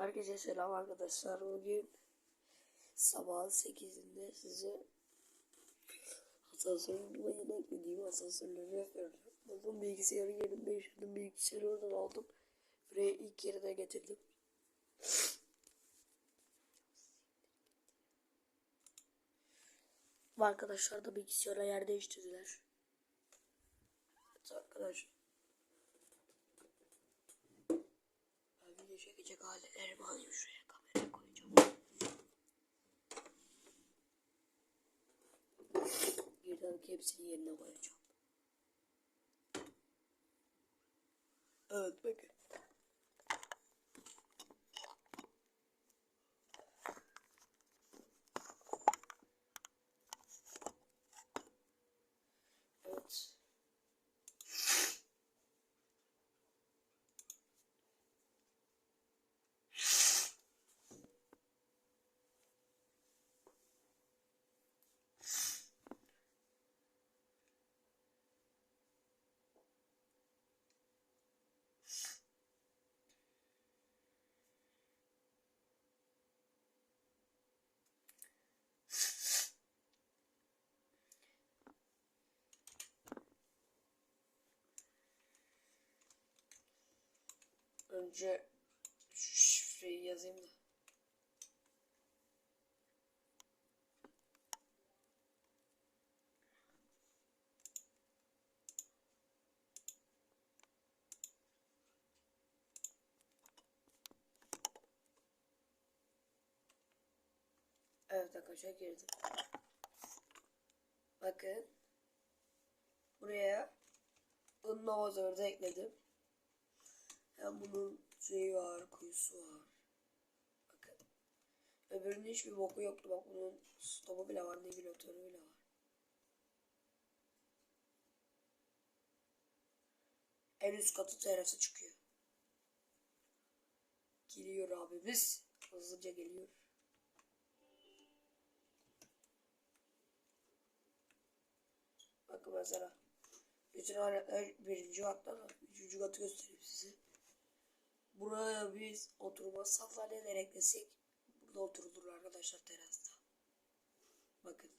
Herkese selam arkadaşlar. Bugün sabah 8'inde size asansörün yeni eklediğim asansörleri yapıyorum. Bakın bilgisayarın yerinde yaşadım. Bilgisayarı oradan aldım. Buraya ilk yerine getirdim. Bu arkadaşlar da bilgisayara yer değiştirdiler. Evet arkadaşlar. Çekecek aletlerimi alayım şuraya kameraya koyacağım. Birden hepsini yerine koyacağım. Evet bakın. Evet. Önce şu şifreyi yazayım da. Evet arkadaşlar girdim. Bakın. Buraya Innova 4'ü ekledim. Hem bunun şeyi var, kuyusu var. Bakın. Öbürünün hiçbir boku yoktu. Bak bunun stopu bile var, regülatörü bile var. En üst katı terası çıkıyor. Geliyor abimiz. Hızlıca geliyor. Bakın mesela. Bütün aletler birinci katta da. Üçüncü katı göstereyim size. Buraya biz oturma sandalyeler eklesek burada oturulur arkadaşlar terasta. Bakın.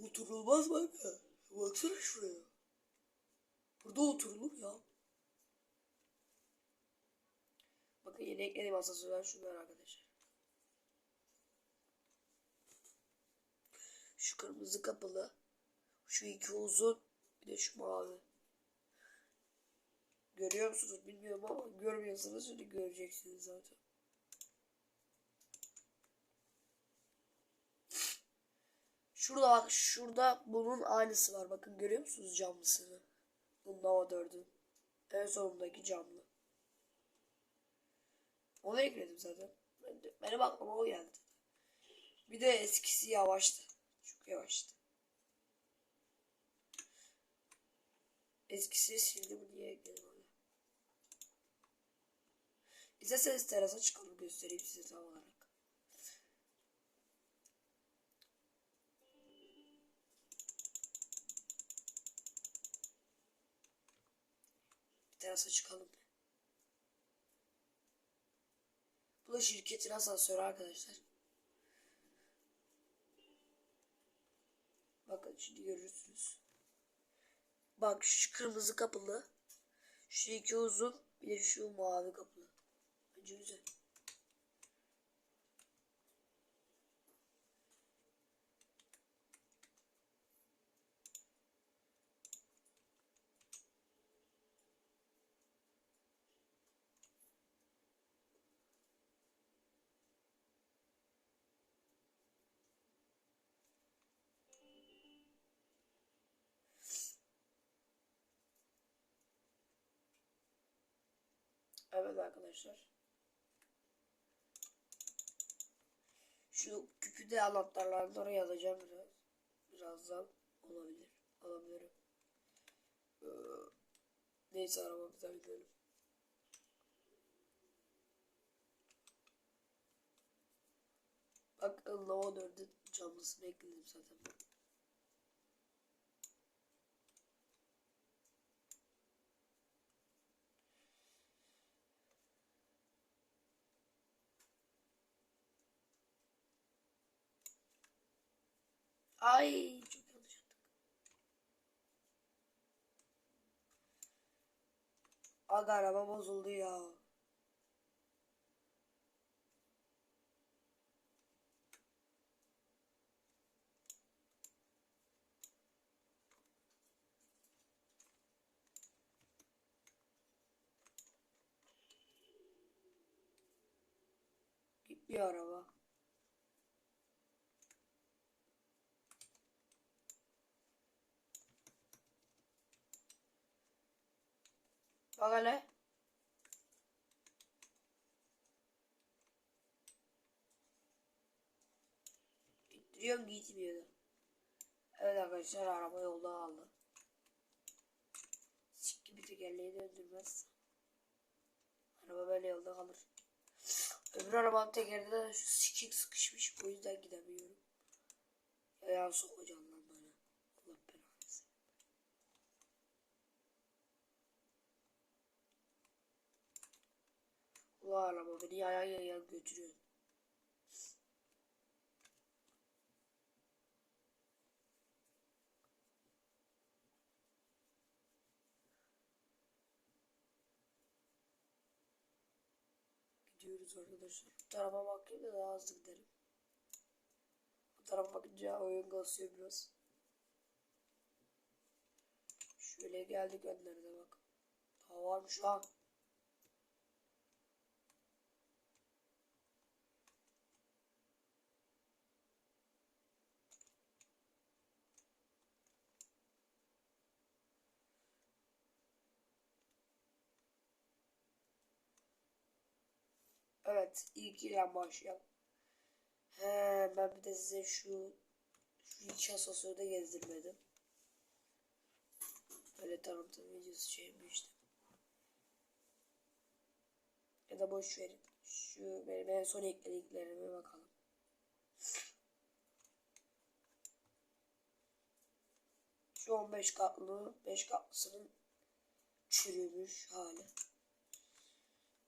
Oturulmaz ya. Baksana şuraya. Burada oturulur ya. Bakın yeni eklediğim asansörler şunlar arkadaşlar. Şu kırmızı kapılı. Şu iki uzun. Bir de şu mavi. Görüyor musunuz bilmiyorum ama görmüyorsanız şimdi göreceksiniz zaten. Şurada bak şurada bunun aynısı var. Bakın görüyor musunuz camlısını? Bu Nova 4'ün. En sonundaki camlı. Onu ekledim zaten. Benim aklıma o geldi. Bir de eskisi yavaştı. Çok yavaştı. Eskisi sildim diye ekledim onu. İsterseniz terasa çıkalım göstereyim size tam olarak. Terasa çıkalım. Bu da şirketin asansörü arkadaşlar. Bakın şimdi görürsünüz. Bak şu kırmızı kapılı. Şu iki uzun. Bir de şu mavi kapılı. Güzel. Evet arkadaşlar. Şu küpü de anahtarlarını oraya yazacağım biraz. Birazdan olabilir. Alabilirim. Ee, neyse arabamıza gidelim. Bak Nova 4'ün camlısını ekledim zaten. Ay çok yanlış yaptık. Aga araba bozuldu ya. Gitmiyor araba. Bak hele. Gittiriyorum gitmiyor da. Evet arkadaşlar araba yolda aldı. Sik gibi tekerleği döndürmez. Araba böyle yolda kalır. Öbür arabanın tekerinde de şu sikik sıkışmış. O yüzden gidemiyorum. Ya sokacağım lan bana. Allah belanı versin. Ulan araba beni yayan yayan götürüyor. Gidiyoruz arkadaşlar. Bu tarafa bakayım da daha hızlı giderim. Bu tarafa bakınca oyun kasıyor biraz. Şöyle geldik önlerine bak. Daha varmış ha. Evet ilk ile başlayalım. He, ben bir de size şu şu iki asansörü de gezdirmedim. Böyle tanıtım videosu çekmiştim. Ya da boş verin. Şu benim en son eklediklerime bakalım. Şu 15 katlı 5 katlısının çürümüş hali.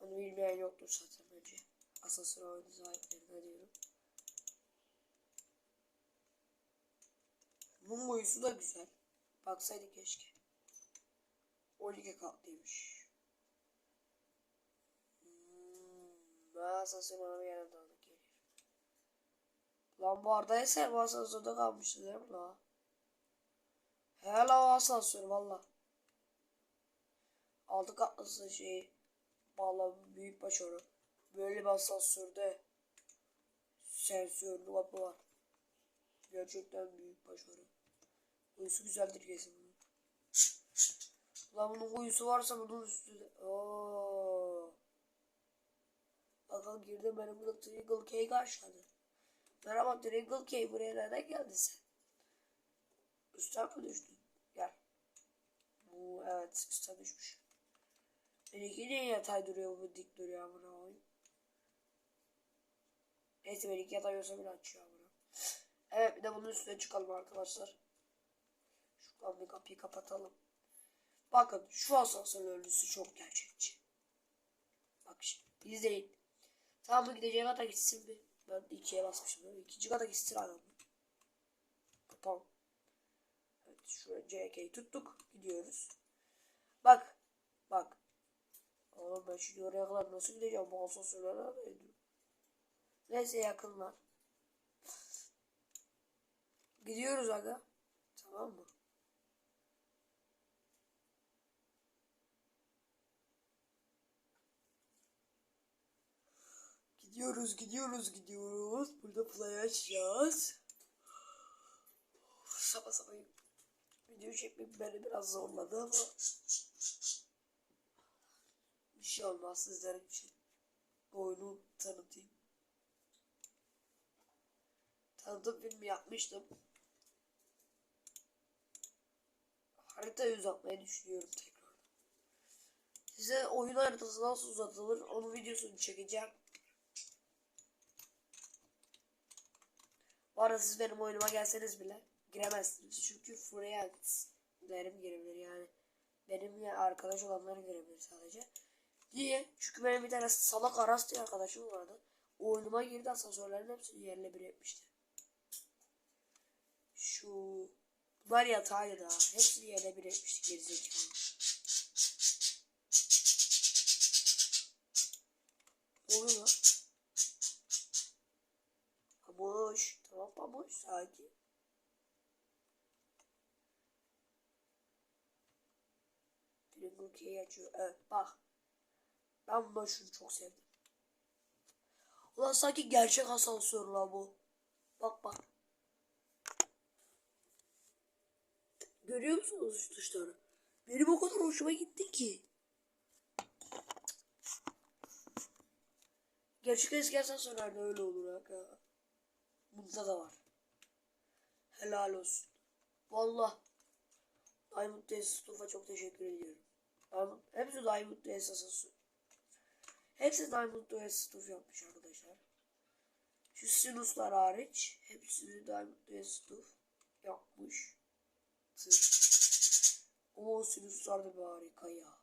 Onu bilmeyen yoktur zaten bence. Asansör oyunu sahiplerine diyorum. Bunun boyusu da güzel. Baksaydı keşke. 12 katlıymış. Hmm, ben asansör bana bir yerden tanıdık geliyor. Lan bu arada eser bu asansörde kalmıştı değil mi la? Hele o asansör valla. Altı katlısı şey. Vallahi büyük başarı. Böyle bir asansörde sensörlü kapı var. Gerçekten büyük başarı. Uyusu güzeldir kesin bunun. Lan bunun uyusu varsa bunun üstünde. Oo. Bakalım girdim benim burada Triangle K karşıladı. Merhaba Triangle K buraya nereden geldin sen? Üstten mi düştün? Gel. Bu evet üstten düşmüş. Benimki niye yatay duruyor bu dik duruyor amına koyayım. Neyse benimki yatay olsa bile açıyor amına. Evet bir de bunun üstüne çıkalım arkadaşlar. Şuradan bir kapıyı kapatalım. Bakın şu asansör örgüsü çok gerçekçi. Bak şimdi izleyin. Tamam mı gideceği kadar gitsin bir. Ben ikiye basmışım. Mi? İkinci kadar gitsin adam. Tamam. Evet şuraya CK'yi tuttuk. Gidiyoruz. Bak. Bak. Oğlum ben şimdi oraya kadar nasıl gideceğim? Bu asansörlere nerede? Neyse yakınlar. Gidiyoruz aga. Tamam mı? Gidiyoruz, gidiyoruz, gidiyoruz. Burada play açacağız. Sabah sabah video çekmek beni biraz zorladı ama bir şey olmaz sizler için. Bu oyunu tanıtayım. Tanıtım filmi yapmıştım. Haritayı uzatmayı düşünüyorum tekrar. Size oyun haritası nasıl uzatılır onun videosunu çekeceğim. Bu arada siz benim oyunuma gelseniz bile giremezsiniz. Çünkü friendslerim girebilir yani. Benimle arkadaş olanları girebilir sadece. Niye? Çünkü benim bir tane salak Aras arkadaşım vardı. Oyunuma girdi asansörlerin hepsini yerle bir etmişti. Şu bunlar yatağıydı daha. Hepsini yerine bir etmiştik gerizekalı. Lan? Pamuş. Tamam pamuş. Sakin. Pringle K'yi açıyor. Evet bak. Ben bundan şunu çok sevdim. Ulan sanki gerçek asansör la bu. Bak bak. Görüyor musunuz şu tuşları? Benim o kadar hoşuma gitti ki. Gerçek eski asansörlerde öyle olur aga. Bunda da var. Helal olsun. Valla. Diamond Test Stuff'a çok teşekkür ediyorum. Diamond, hepsi Diamond Test asansör. Hepsi Diamond Test Stuff yapmış arkadaşlar. Şu sinuslar hariç hepsini Diamond Test Stuff yapmış. O sinuslar da bir harika ya.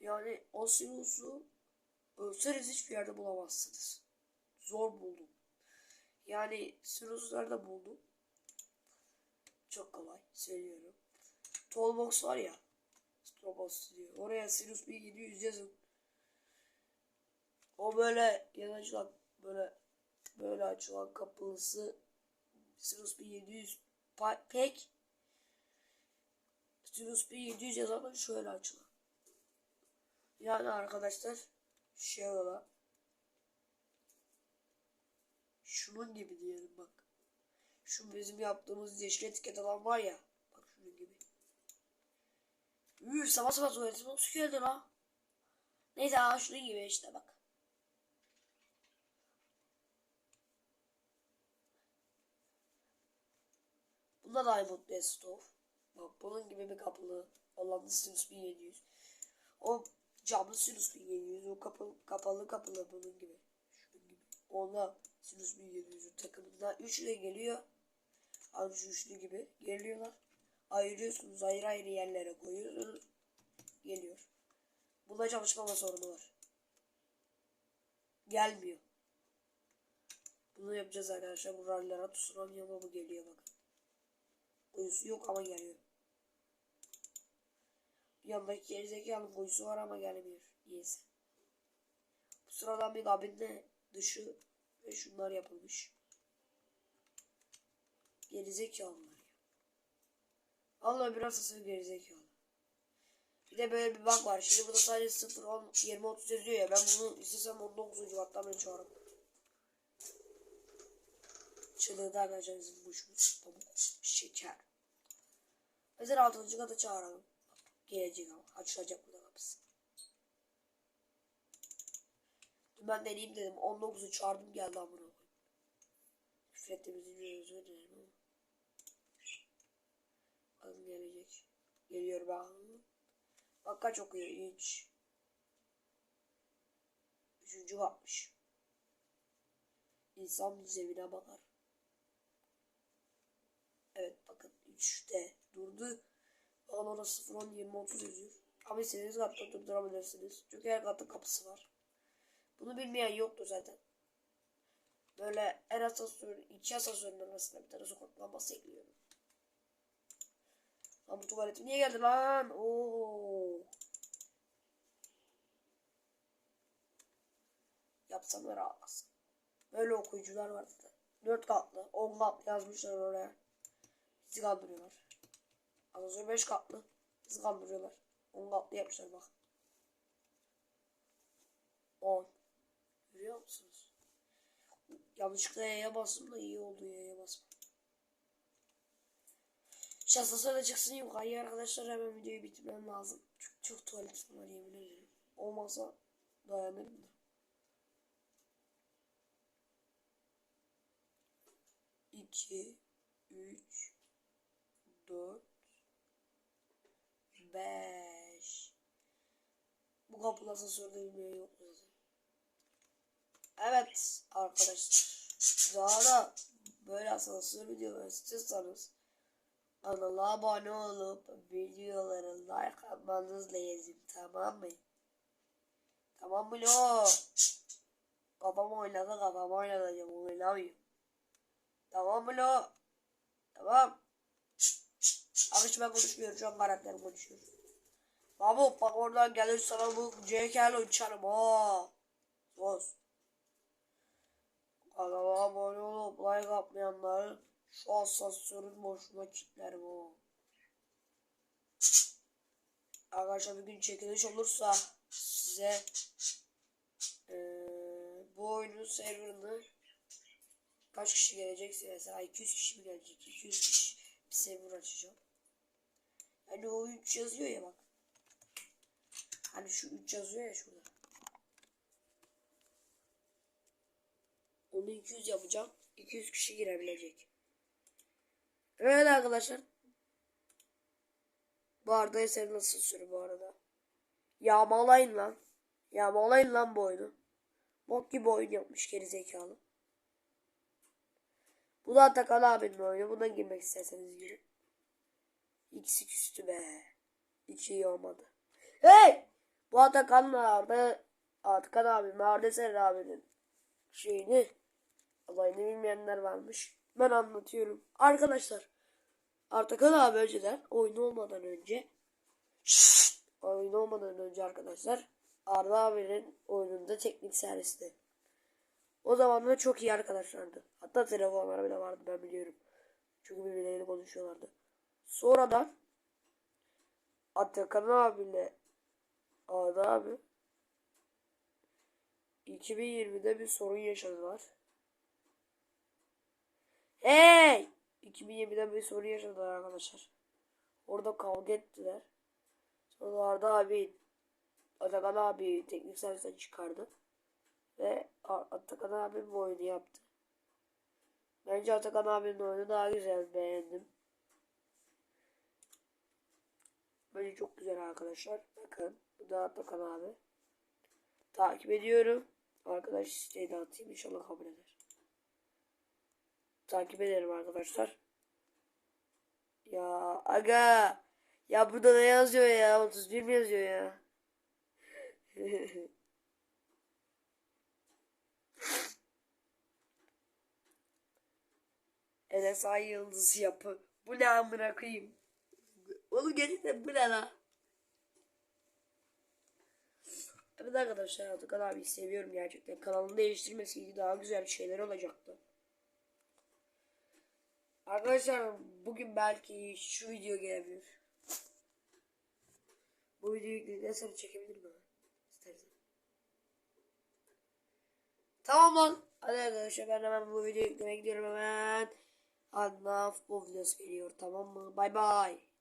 Yani o sinusu ölseniz hiçbir yerde bulamazsınız. Zor buldum. Yani sinuslarda buldum. Çok kolay söylüyorum. Tollbox var ya. Strobos diyor. Oraya sinus 1700 yazın. O böyle yan açılan böyle böyle açılan kapılısı sinus 1700 pa- pek sinus 1700 yazanlar şöyle açılır. Yani arkadaşlar şey olan şunun gibi diyelim bak. Şu bizim yaptığımız yeşil etiket alan var ya. Bak şunun gibi. Üf sabah sabah tuvaletim nasıl geldi la? Neyse şunun gibi işte bak. Bunda da iPod Desktop. Bak bunun gibi bir kapılı. Olan Sinus 1700. O camlı Sinus 1700. O kapalı, kapalı kapılı bunun gibi. Şunun gibi. Onunla Sinus 1700'ün takımında. Üçü de geliyor. Şu üçlü gibi. Geliyorlar. Ayırıyorsunuz. Ayrı ayrı yerlere koyuyorsunuz. Geliyor. Bunda çalışmama sorunu var. Gelmiyor. Bunu yapacağız arkadaşlar. Bu rallera tsunami yapımı geliyor bakın. Kuyusu yok ama geliyor. Yanındaki gerizekalı kuyusu var ama gelmiyor. Niyeyse. Bu sıradan bir kabinde dışı ve şunlar yapılmış. Gerizekalılar ya. Allah biraz sırf gerizekalı. Bir de böyle bir bak var. Şimdi burada sadece 0, 10, 20, 30 yazıyor ya. Ben bunu istesem 19. kattan ben çağırırım. Çığlığı da arkadaşlar bizim kuşumuz. Pamuk, şeker. Mesela 6. kata çağıralım. Gelecek ama. Açılacak burada kapısı. Dün ben deneyeyim dedim. 19'u çağırdım geldi amına koyayım. Küfür ettiğimiz için özür dilerim gelecek. Geliyor bak. Bak kaç okuyor. 3. Üçüncü kapmış. İnsan cebine bakar. Evet bakın 3'te durdu. Bakın orada 0, 10, 20, 30 yazıyor. Ama istediğiniz katta durdurabilirsiniz. Çünkü her katın kapısı var. Bunu bilmeyen yoktu zaten. Böyle her asansör, iki asansörün arasında bir tane sokak lambası ekliyorum. Lan bu tuvaletim niye geldi lan? Oo. Yapsam da rahatlasın. Böyle okuyucular vardı da. 4 katlı, 10 katlı yazmışlar oraya. Bizi kandırıyorlar. Asansör 5 katlı. Bizi kandırıyorlar. 10 katlı yapmışlar bak. 10. Görüyor musunuz? Yanlışlıkla Y'ye bastım da iyi oldu Y'ye basma. Şahsası da çıksın yukarıya arkadaşlar hemen videoyu bitirmem lazım. Çok, çok tuvaletim var yemin ederim. Olmazsa dayanırım da. İki, üç, dört, beş. Bu kapı asansörde bilmeyen yok zaten. Evet arkadaşlar. Da böyle asansör videoları istiyorsanız kanala abone olup videoları like atmanız lazım tamam mı? Tamam mı lo? Babam oynadı kafam oynatacağım oynamıyor. Tamam mı lo? Tamam. Abi ben konuşmuyorum şu an karakter konuşuyor. Mahmut bak oradan gelir sana bu CK'yle uçarım ha. Sus. Kanalıma abone olup like atmayanları şu asansörün boşuna kilitlerim o. Arkadaşlar bir gün çekiliş olursa size eee, bu oyunun serverını kaç kişi gelecekse mesela 200 kişi mi gelecek 200 kişi bir server açacağım. Hani o 3 yazıyor ya bak. Hani şu 3 yazıyor ya şurada. Onu 200 yapacağım. 200 kişi girebilecek. Evet arkadaşlar. Bu arada eser nasıl sürü bu arada. Yağmalayın lan. Yağmalayın lan bu oyunu. Bok gibi oyun yapmış geri zekalı. Bu da Atakan abinin oyunu. Buna girmek isterseniz girin. İkisi küstü be. İki iyi olmadı. Hey! Bu Atakan'la Arda Atakan abim, Arda Ser abinin şeyini olayını bilmeyenler varmış. Ben anlatıyorum. Arkadaşlar Atakan abi önceden oyun olmadan önce Şşşt! oyun olmadan önce arkadaşlar Arda abinin oyununda teknik servisti. O zamanlar çok iyi arkadaşlardı. Hatta telefonları bile vardı ben biliyorum. Çünkü birbirleriyle konuşuyorlardı. Sonradan Atakan abiyle Arda abi 2020'de bir sorun yaşadılar. Hey! 2020'de bir sorun yaşadılar arkadaşlar. Orada kavga ettiler. Sonra Arda abi Atakan abi teknik servisten çıkardı. Ve Atakan abi bu oyunu yaptı. Bence Atakan abinin oyunu daha güzel beğendim. Bence çok güzel arkadaşlar. Bakın bu da Atakan abi. Takip ediyorum. Arkadaş isteği de atayım inşallah kabul eder. Takip ederim arkadaşlar. Ya aga. Ya burada ne yazıyor ya? 31 mi yazıyor ya? NSI yıldızı yapı. Bu ne amına koyayım? Onu gerçekten bu ne? Evet arkadaşlar Atakan abi seviyorum gerçekten. Kanalını değiştirmeseydi daha güzel şeyler olacaktı. Arkadaşlar bugün belki şu video gelebilir. Bu videoyu yükledikten sonra çekebilir mi? İstersen. Tamam lan. Hadi arkadaşlar ben hemen bu videoyu yüklemeye gidiyorum hemen. Allah bu videosu geliyor tamam mı? Bay bay.